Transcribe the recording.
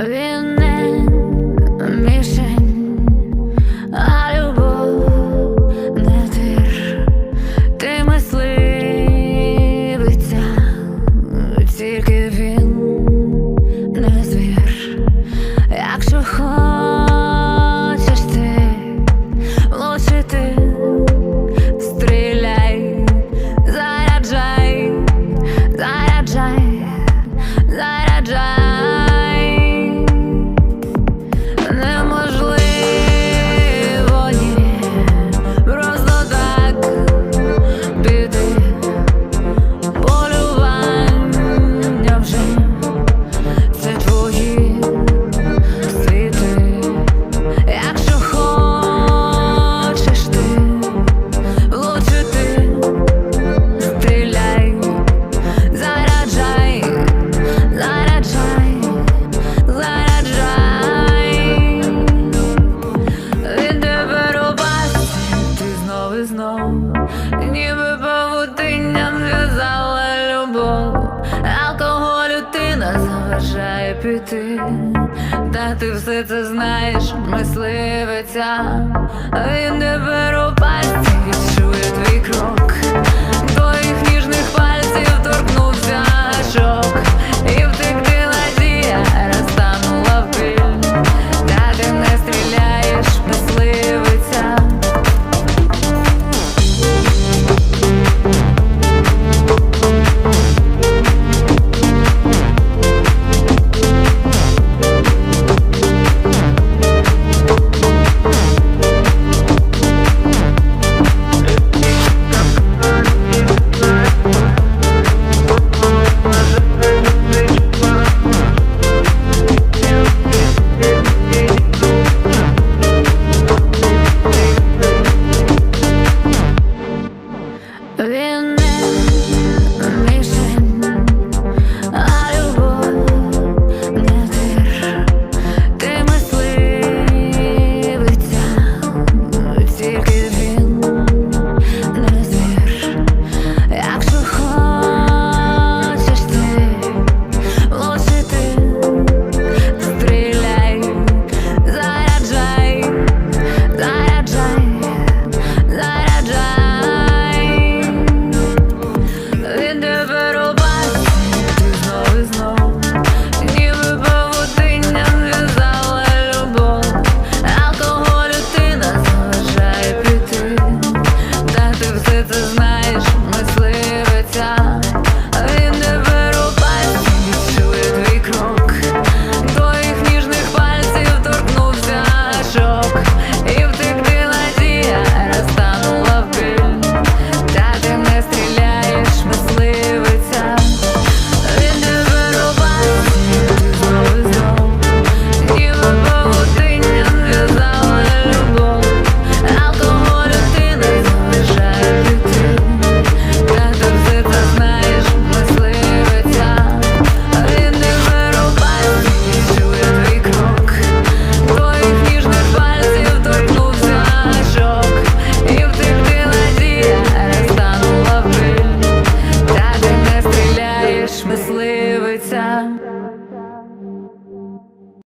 in ніби павутинням в'язала любов, алкоголю ти нас заважає піти, та ти все це знаєш, мисливиця, він не беру пасті. in